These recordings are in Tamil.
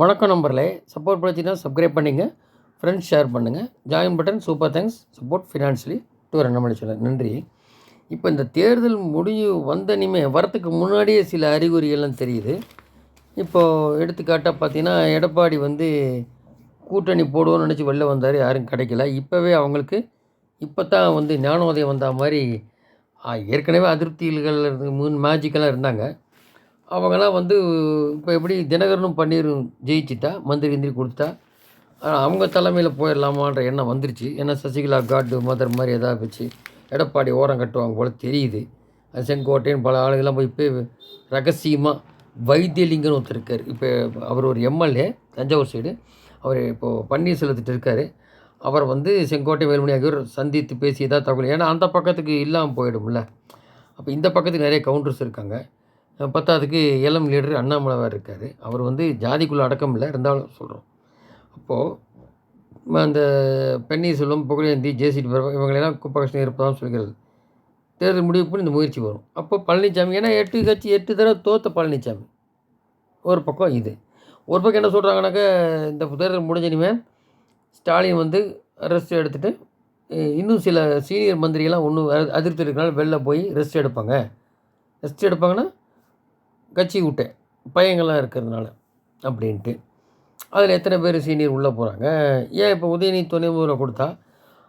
வணக்கம் நம்பரில் சப்போர்ட் பிடிச்சின்னா சப்ஸ்கிரைப் பண்ணிங்க. ஃப்ரெண்ட்ஸ் ஷேர் பண்ணுங்கள் join button super thanks support financially two ரெண்டு சொல்ல நன்றி. இப்போ இந்த தேர்தல் முடிவு வந்த இனிமே வரத்துக்கு முன்னாடியே சில அறிகுறிகள்லாம் தெரியுது. இப்போது எடுத்துக்காட்டாக பார்த்தீங்கன்னா எடப்பாடி வந்து கூட்டணி போடுவோம்னு நினச்சி வெளில வந்தார் யாரும் கிடைக்கல. இப்போவே அவங்களுக்கு இப்போ தான் வந்து ஞானோதயம் வந்த மாதிரி ஏற்கனவே அதிருப்திகள் முன் மேஜிக்கெல்லாம் இருந்தாங்க. அவங்கெல்லாம் வந்து இப்போ எப்படி தினகரனும் பன்னீரும் ஜெயிச்சிட்டா மந்திரி கிந்திரி கொடுத்தா அவங்க தலைமையில் போயிடலாமான்ற எண்ணம் வந்துருச்சு. ஏன்னா சசிகலா காட்டு மதர் மாதிரி எதாவது வச்சு எடப்பாடி ஓரம் கட்டுவாங்க போல் தெரியுது. அது பல ஆளுகள்லாம் போய் இப்போ ரகசியமாக வைத்தியலிங்கன்னு ஒருத்தர் இருக்கார். இப்போ அவர் ஒரு எம்எல்ஏ தஞ்சாவூர் சைடு. அவர் இப்போது பன்னீர்செல்வத்திட்டு இருக்கார். அவர் வந்து செங்கோட்டை வேலுமணி ஆகியோர் சந்தித்து பேசியதாக தகவல். ஏன்னா அந்த பக்கத்துக்கு இல்லாமல் போயிடும்ல. அப்போ இந்த பக்கத்துக்கு நிறைய கவுண்டர்ஸ் இருக்காங்க. அஹ் பத்தாவதுக்கு இளம் லீடர் அண்ணாமலை வேறு இருக்கார். அவர் வந்து ஜாதிக்குள்ளே அடக்கம் இல்லை இருந்தாலும் சொல்கிறோம் அப்போது அந்த பன்னீர்செல்வம் புகழேந்தி ஜேசிடி பிரபா இவங்களெல்லாம் குப்பகிருஷ்ணன் இருப்பதாக சொல்கிறது. தேர்தல் முடிவு பண்ணி இந்த முயற்சி வரும். அப்போ பழனிசாமி ஏன்னா எட்டு கட்சி எட்டு தடவை தோத்த பழனிசாமி ஒரு பக்கம் இது. ஒரு பக்கம் என்ன சொல்கிறாங்கனாக்கா இந்த தேர்தல் முடிஞ்ச ஸ்டாலின் வந்து ரெஸ்ட் எடுத்துகிட்டு இன்னும் சில சீனியர் மந்திரிகள்லாம் ஒன்றும் அதிருப்தி இருக்கனால வெளில போய் ரெஸ்ட் எடுப்பாங்க. ரெஸ்ட் எடுப்பாங்கன்னா கட்சி விட்டேன். பையங்கள்லாம் இருக்கிறதுனால அப்படின்ட்டு. அதில் எத்தனை பேர் சீனியர் உள்ளே போகிறாங்க? ஏன் இப்போ உதயநிதி துணை முதல்வர் கொடுத்தா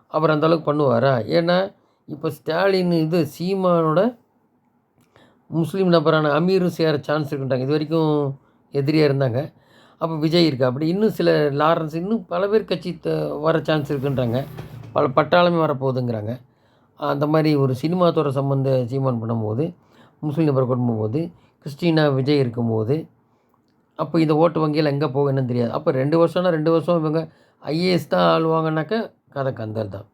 அவர் அந்தளவுக்கு பண்ணுவாரா? ஏன்னா இப்போ ஸ்டாலின் இது சீமானோட முஸ்லீம் நபரான அமீரும் சேர சான்ஸ் இருக்குன்றாங்க. இது வரைக்கும் எதிரியாக இருந்தாங்க. அப்போ விஜய் இருக்கா? அப்படி இன்னும் சில லாரன்ஸ் இன்னும் பல பேர் கட்சி த- வர சான்ஸ் இருக்குன்றாங்க. பல பட்டாளமே வரப்போகுதுங்கிறாங்க. அந்த மாதிரி ஒரு சினிமா துறை சம்மந்த சீமான் பண்ணும்போது முஸ்லீம் நபர் கொண்டு போகும்போது கிறிஸ்டினா விஜய் இருக்கும்போது அப்போ இந்த ஓட்டு வங்கியில் எங்கே போகணும்னு தெரியாது. அப்போ ரெண்டு வருஷம்னா ரெண்டு வருஷம் இவங்க ஐஏஎஸ் தான் ஆளுவாங்கனாக்கா கதை கந்தல் தான்.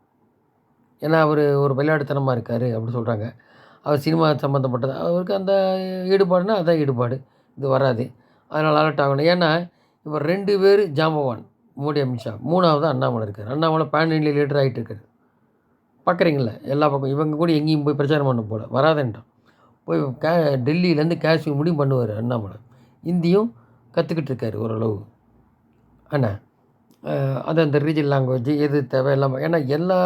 ஏன்னா அவர் ஒரு விளையாட்டுத்தனமாக இருக்கார் அப்படின்னு சொல்கிறாங்க. அவர் சினிமா சம்மந்தப்பட்டது. அவருக்கு அந்த ஈடுபாடுனா அதான் ஈடுபாடு. இது வராது. அதனால் அலர்ட் ஆகணும். ஏன்னா இப்போ ரெண்டு பேர் ஜாம்பவான். மோடி அமித்ஷா. மூணாவது அண்ணாமலை இருக்கார். அண்ணாமலை பேன் இண்டியா லீடர் ஆகிட்டு இருக்காரு. பார்க்குறீங்களா? எல்லா பக்கம் இவங்க கூட எங்கேயும் போய் பிரச்சாரம் பண்ண போல வராதேன்ட்டான் போய் கே டெல்லியிலேருந்து காஷ்மீர் முடியும் பண்ணுவார் அண்ணாமலை. இந்தியும் கற்றுக்கிட்டு இருக்கார் ஓரளவு. அண்ணா அது அந்த ரீஜன் லாங்குவேஜ் எது தேவை எல்லாம் ஏன்னா எல்லா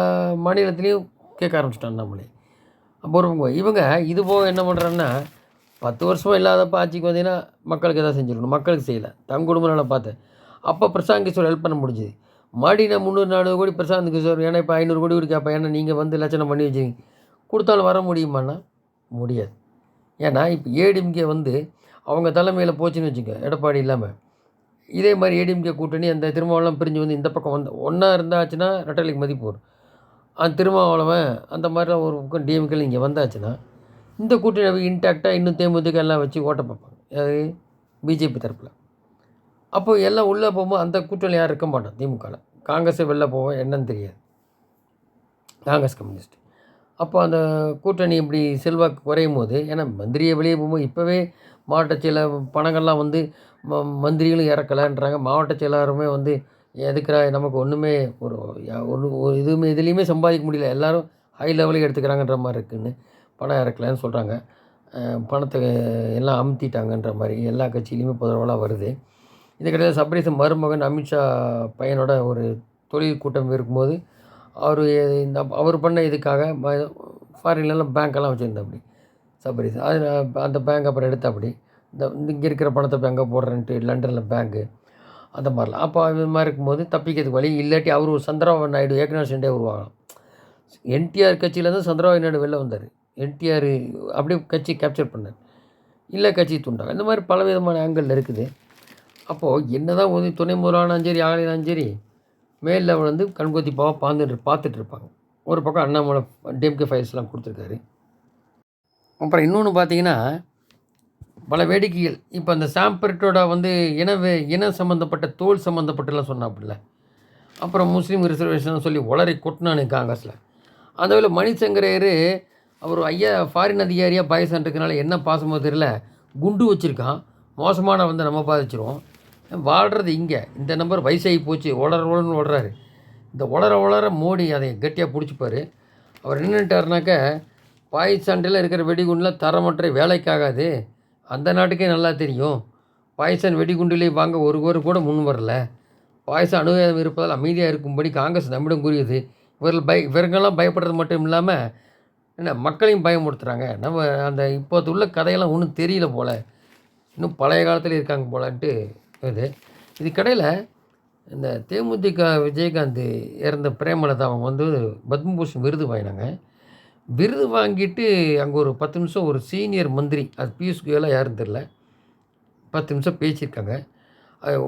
மாநிலத்துலேயும் கேட்க ஆரம்பிச்சிட்டான் அண்ணாமலை. அப்போ இவங்க இது போக என்ன பண்ணுறாங்கன்னா பத்து வருஷமாக இல்லாதப்போ ஆட்சிக்கு வந்தீங்கன்னா மக்களுக்கு எதாவது செஞ்சுருக்கணும். மக்களுக்கு செய்யலை. தங்க குடும்ப நல்லா பார்த்தேன். அப்போ பிரசாந்த் கிஷோர் ஹெல்ப் பண்ண முடிஞ்சுது. மறுபடியும் நான் முந்நூறு நானூறு கோடி பிரசாந்த் கிஷோர் ஏன்னா இப்போ ஐநூறு கோடி கூட கேட்பேன் ஏன்னா நீங்கள் வந்து லட்சணம் பண்ணி வச்சுருங்க கொடுத்தாலும் வர முடியுமாண்ணா? முடியாது. ஏன்னா இப்போ ஏடிஎம்கே வந்து அவங்க தலைமையில் போச்சுன்னு வச்சுக்கோங்க எடப்பாடி இல்லாமல் இதே மாதிரி ஏடிஎம்கே கூட்டணி அந்த திருமாவளம் பிரிஞ்சு வந்து இந்த பக்கம் வந்து ஒன்றா இருந்தாச்சுன்னா ரெட்டலைக்கு மதிப்பு வரும். அந்த திருமாவளவன் அந்த மாதிரிலாம் ஒரு பக்கம் டிஎம்கேல இங்கே வந்தாச்சுன்னா இந்த கூட்டணி இன்டாக்டாக இன்னும் தேமுதிக எல்லாம் வச்சு ஓட்ட பார்ப்பாங்க. அது பிஜேபி தரப்பில். அப்போ எல்லாம் உள்ளே போகும்போது அந்த கூட்டணி யாரும் இருக்க மாட்டோம் திமுகவில் காங்கிரஸே வெளில போவோம் என்னன்னு தெரியாது. காங்கிரஸ் கம்யூனிஸ்ட் அப்போ அந்த கூட்டணி இப்படி செல்வாக்கு குறையும் போது ஏன்னா மந்திரியை வெளியே போகும்போது இப்போவே மாவட்ட செயலர் பணங்கள்லாம் வந்து ம மந்திரிகளும் இறக்கலைன்றாங்க. மாவட்ட செயலாளருமே வந்து எதுக்குறா நமக்கு ஒன்றுமே ஒரு ஒன்று ஒரு இதுவுமே இதுலேயுமே சம்பாதிக்க முடியல. எல்லாரும் ஹை லெவலுக்கு எடுத்துக்கிறாங்கன்ற மாதிரி இருக்குதுன்னு பணம் இறக்கலைன்னு சொல்கிறாங்க பணத்தை எல்லாம் அமுத்திட்டாங்கன்ற மாதிரி எல்லா கட்சியிலையுமே பொதுவாக வருது. இது கிடையாது சபரீசன் மருமகன் அமித்ஷா பையனோட ஒரு தொழில் கூட்டம் இருக்கும்போது அவர் இந்த அவர் பண்ண இதுக்காக ஃபாரின்லலாம் பேங்க்கெல்லாம் வச்சுருந்தா அப்படி சபரீஸ் அது அந்த பேங்க் அப்புறம் எடுத்த அப்படி இந்த இங்கே இருக்கிற பணத்தை இப்போ எங்கே போடுறேன்ட்டு லண்டனில் பேங்க்கு அந்த மாதிரிலாம் அப்போ இது மாதிரி இருக்கும்போது தப்பிக்கிறதுக்கு வழி இல்லாட்டி அவர் ஒரு சந்திரபாபு நாயுடு ஏக்நாத் சண்டே உருவாகலாம். என்டிஆர் கட்சியிலேருந்து சந்திரபாபு நாயுடு வெளில வந்தார். என்டிஆர் அப்படியே கட்சி கேப்சர் பண்ணார். இல்லை கட்சி துண்டாங்க. இந்த மாதிரி பல விதமான ஆங்கிளில் இருக்குது. அப்போது என்ன தான் உதவி துணை முதலானாலும் சரி யாராலும் சரி மேலில் வந்து கண்கொத்தி பாவம் பார்த்துட்டு பார்த்துட்டு இருப்பாங்க. ஒரு பக்கம் அண்ணாமலை டிஎம்கே ஃபைல்ஸ்லாம் கொடுத்துருக்காரு. அப்புறம் இன்னொன்று பார்த்தீங்கன்னா பல வேடிக்கைகள். இப்போ அந்த சாம்பர்ட்டோட வந்து இன வே- இனம் சம்மந்தப்பட்ட தோல் சம்மந்தப்பட்டெல்லாம் சொன்னாப்புல. அப்புறம் முஸ்லீம் ரிசர்வேஷன் சொல்லி உளறி கொட்டினானு காங்கிரஸில். அந்த வேலை மணிசங்கரையர் அவர் ஐயா ஃபாரின் அதிகாரியாக பாயசம் இருக்கனால என்ன பாசமோ தெரியல குண்டு வச்சுருக்கான். மோசமான வந்து நம்ம பாதிச்சிருவோம். வாழ்கிறது இங்கே. இந்த நம்பர் வயசாகி போச்சு. உளற உளர்னு ஓடுறாரு. இந்த உளர உளர மோடி அதை கட்டியாக பிடிச்சிப்பார் அவர் என்னட்டாருனாக்க பாகிஸ்தான்டில் இருக்கிற வெடிகுண்டில் தரமற்ற வேலைக்காகாது. அந்த நாட்டுக்கே நல்லா தெரியும். பாகிஸ்தான் வெடிகுண்டிலே வாங்க ஒரு ஒரு கூட முன் வரல. பாகிஸ்தான் அணுகாயம் இருப்பதால் அமைதியாக இருக்கும்படி காங்கிரஸ் நம்மிடம் கூறியது. இவர்கள் பய இவர்களெல்லாம் பயப்படுறது மட்டும் இல்லாமல் என்ன மக்களையும் பயமுறுத்துகிறாங்க நம்ம அந்த இப்போது உள்ள கதையெல்லாம் ஒன்றும் தெரியல போல். இன்னும் பழைய காலத்தில் இருக்காங்க போலான்ட்டு இது. இதுக்கடையில் இந்த தேமுதிக விஜயகாந்த் இறந்த பிரேமலதா அவங்க வந்து பத்மபூஷன் விருது வாங்கினாங்க. விருது வாங்கிட்டு அங்கே ஒரு பத்து நிமிஷம் ஒரு சீனியர் மந்திரி அது பியூஷ் கோயலாக யாருன்னு தெரில பத்து நிமிஷம் பேசியிருக்காங்க.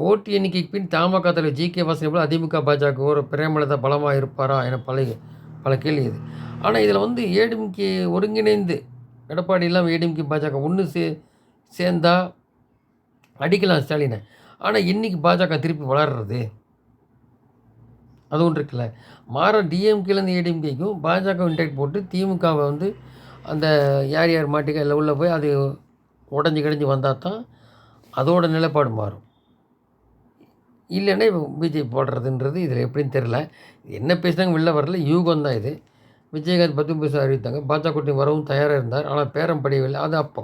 ஓட்டு எண்ணிக்கைக்கு பின் தமாக தலைவர் ஜி கே வாசன் எவ்வளோ அதிமுக பாஜக ஒரு பிரேமலதா பலமாக இருப்பாரா என பல பல கேள்வி இது. ஆனால் இதில் வந்து ஏடிஎம்கே ஒருங்கிணைந்து எடப்பாடி இல்லாமல் ஏடிஎம்கே பாஜக ஒன்று சே சேர்ந்தா அடிக்கலாம் ஸ்டாலினை. ஆனால் இன்னைக்கு பாஜக திருப்பி வளர்றது. அது ஒன்று இருக்குல்ல. மாற டிஎம்கேலேருந்து ஏடிஎம்கேக்கும் பாஜக இன்டெக்ட் போட்டு திமுகவை வந்து அந்த யார் யார் மாட்டிக்க இல்லை உள்ளே போய் அது உடஞ்சி கிடஞ்சி வந்தால் தான் அதோட நிலைப்பாடு மாறும். இல்லைன்னா இப்போ பிஜேபி போடுறதுன்றது இதில் எப்படின்னு தெரில என்ன பேசுனாங்க வெளில வரல. யூகம் தான் இது. விஜயகாந்த் பத்து பேச அறிவித்தாங்க. பாஜக வரவும் தயாராக இருந்தார். ஆனால் பேரம் படியவில்லை. அது அப்போ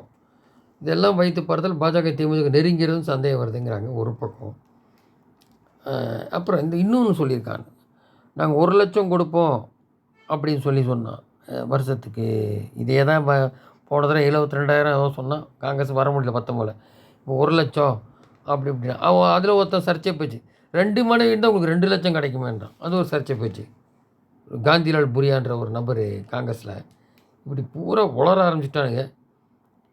இதெல்லாம் வைத்து பார்த்தால் பாஜக திமுக நெருங்கிறதும் சந்தேகம் வருதுங்கிறாங்க ஒரு பக்கம். அப்புறம் இந்த இன்னொன்று சொல்லியிருக்காங்க. நாங்கள் ஒரு லட்சம் கொடுப்போம் அப்படின்னு சொல்லி சொன்னான். வருஷத்துக்கு. இதே தான் போன தடவை எழுபத்தி ரெண்டாயிரம் ஏதோ சொன்னான். காங்கிரஸ் வர முடியல பத்தொம்பதுல. இப்போ ஒரு லட்சம் அப்படி இப்படின்னா. அவன் அதில் ஒருத்தன் சர்ச்சை போச்சு. ரெண்டு மனைவி இருந்தால் உங்களுக்கு ரெண்டு லட்சம் கிடைக்குமேன்றான். அது ஒரு சர்ச்சை போச்சு. காந்திலால் புரியான்ற ஒரு நபர் காங்கிரஸில். இப்படி பூரா உளர ஆரம்பிச்சிட்டானுங்க.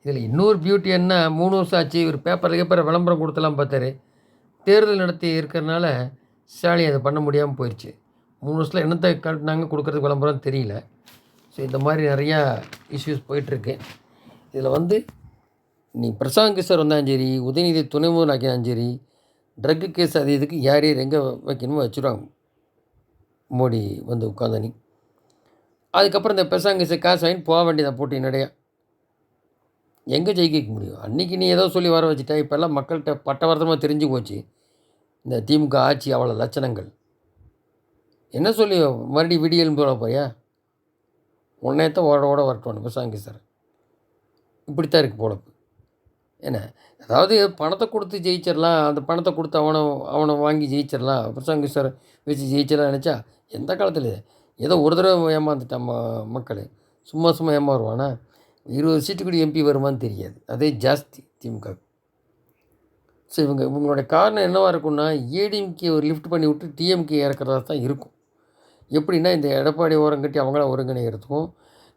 இதில் இன்னொரு பியூட்டி என்ன? மூணு வருஷம் ஆச்சு இவர் பேப்பரில் கேப்பரை விளம்பரம் கொடுத்தலாம் பார்த்தாரு. தேர்தல் நடத்தி இருக்கிறனால ஸ்டாலின் அதை பண்ண முடியாமல் போயிடுச்சு மூணு வருஷத்தில் என்னத்தை காட்டினாங்க? கொடுக்குறதுக்கு விளம்பரம் தெரியல. ஸோ இந்த மாதிரி நிறையா இஷ்யூஸ் போயிட்டுருக்கு. இதில் வந்து நீ பிரசாந்த் கிஷோர் வந்தாலும் சரி உதயநிதி துணை முதல் ஆக்கினாலும் சரி ட்ரக்கு கேஸ் அது இதுக்கு யார் யார் எங்கே வைக்கணுமோ வச்சுருவாங்க. மோடி வந்து உட்காந்தனி அதுக்கப்புறம் இந்த பிரசாந்த் கிஷோர் காசு வாங்கி போக வேண்டியதான் போட்டி நிறையா எங்கே ஜெயிக்க முடியும்? அன்றைக்கி நீ ஏதோ சொல்லி வர வச்சுட்ட. இப்போல்லாம் மக்கள்கிட்ட பட்டவர்த்தமாக தெரிஞ்சு போச்சு. இந்த திமுக ஆட்சி அவ்வளோ லட்சணங்கள். என்ன சொல்லி மறுபடியும் விடியல் போட போறியா? உன்னையத்தான் ஓட ஓட வரட்டும் பிரசாந்த் சார். இப்படித்தான் இருக்குது பொழப்பு. என்ன? அதாவது பணத்தை கொடுத்து ஜெயிச்சிடலாம். அந்த பணத்தை கொடுத்து அவனை அவனை வாங்கி ஜெயிச்சிடலாம். பிரசாந்த் சார் வச்சு ஜெயிச்சிடலாம் நினச்சா எந்த காலத்தில்? ஏதோ ஒரு தடவை ஏமாந்துட்டான் ம மக்கள். சும்மா சும்மா ஏமாறுவானா? இருபது சீட்டு கூட எம்பி வருமான்னு தெரியாது. அதே ஜாஸ்தி திமுக. ஸோ இவங்க இவங்களுடைய காரணம் என்னவாக இருக்கும்னா ஏடிஎம்கே ஒரு லிஃப்ட் பண்ணி விட்டு டிஎம்கே இறக்குறதா தான் இருக்கும். எப்படின்னா இந்த எடப்பாடி ஓரம் கட்டி அவங்கள ஒருங்கிணைக்கிறதுக்கும்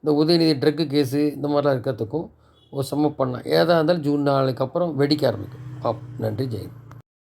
இந்த உதயநிதி ட்ரக்கு கேஸு இந்த மாதிரிலாம் இருக்கிறதுக்கும் ஒரு சம பண்ணலாம். ஏதா இருந்தாலும் ஜூன் நாளுக்கு அப்புறம் வெடிக்க ஆரம்பிக்கும். பாப் நன்றி ஜெயந்த்